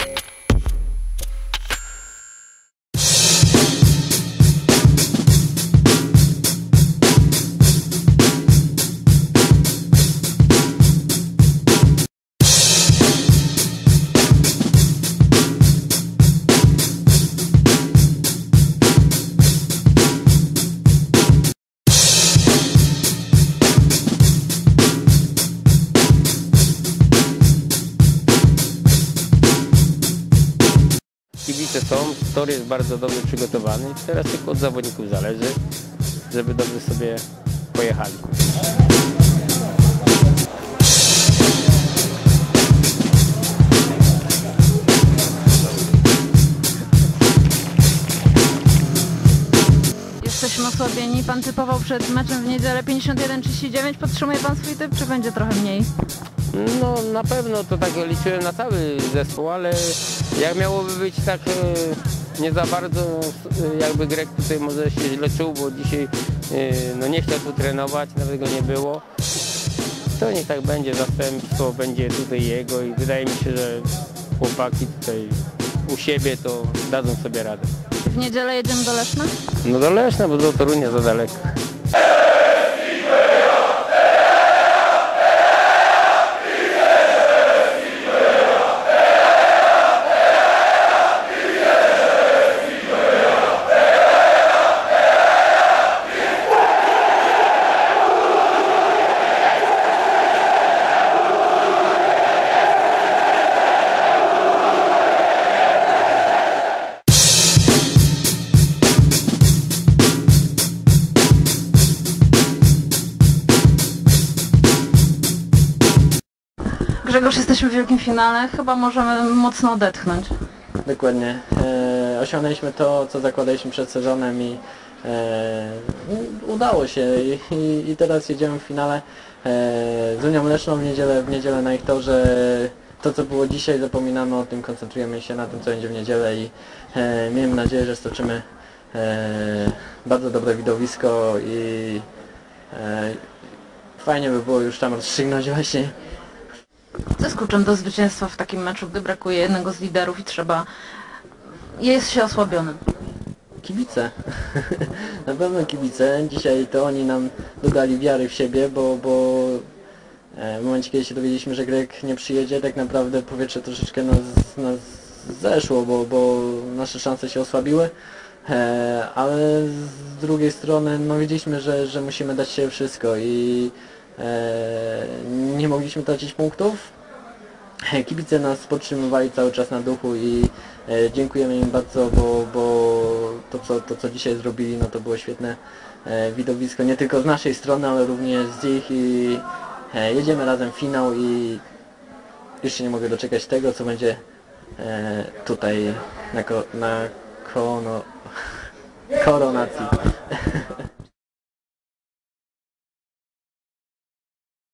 save. Tor jest bardzo dobrze przygotowany i teraz tylko od zawodników zależy, żeby dobrze sobie pojechali. Jesteśmy osłabieni. Pan typował przed meczem w niedzielę 51-39. Podtrzymuje pan swój typ, czy będzie trochę mniej? No na pewno to tak liczyłem na cały zespół, ale jak miałoby być tak e, nie za bardzo, e, jakby Grek tutaj może się źle czuł, bo dzisiaj e, no nie chciał tu trenować, nawet go nie było. To niech tak będzie, zastępstwo będzie tutaj jego i wydaje mi się, że chłopaki tutaj u siebie to dadzą sobie radę. W niedzielę jedziemy do Leszna? No do Leszna, bo do Torunia za daleko. Grzegorz, jesteśmy w wielkim finale. Chyba możemy mocno odetchnąć. Dokładnie. E, osiągnęliśmy to, co zakładaliśmy przed sezonem i e, udało się I, i, i teraz jedziemy w finale e, z Unią Leszną w niedzielę, w niedzielę na ich torze. To, co było dzisiaj, zapominamy o tym, koncentrujemy się na tym, co będzie w niedzielę i e, miejmy nadzieję, że stoczymy e, bardzo dobre widowisko i e, fajnie by było już tam rozstrzygnąć właśnie Co jest kluczem do zwycięstwa w takim meczu, gdy brakuje jednego z liderów i trzeba... Jest się osłabionym. Kibice. Na pewno kibice. Dzisiaj to oni nam dodali wiary w siebie, bo, bo e, w momencie kiedy się dowiedzieliśmy, że Grek nie przyjedzie, tak naprawdę powietrze troszeczkę nas, nas zeszło, bo, bo nasze szanse się osłabiły. E, ale z drugiej strony no wiedzieliśmy, że, że musimy dać się wszystko i nie mogliśmy tracić punktów. Kibice nas podtrzymywali cały czas na duchu i e, dziękujemy im bardzo, bo, bo to, co, to co dzisiaj zrobili, no to było świetne e, widowisko, nie tylko z naszej strony, ale również z ich i e, jedziemy razem w finał i już się nie mogę doczekać tego, co będzie e, tutaj na, ko, na koronacji.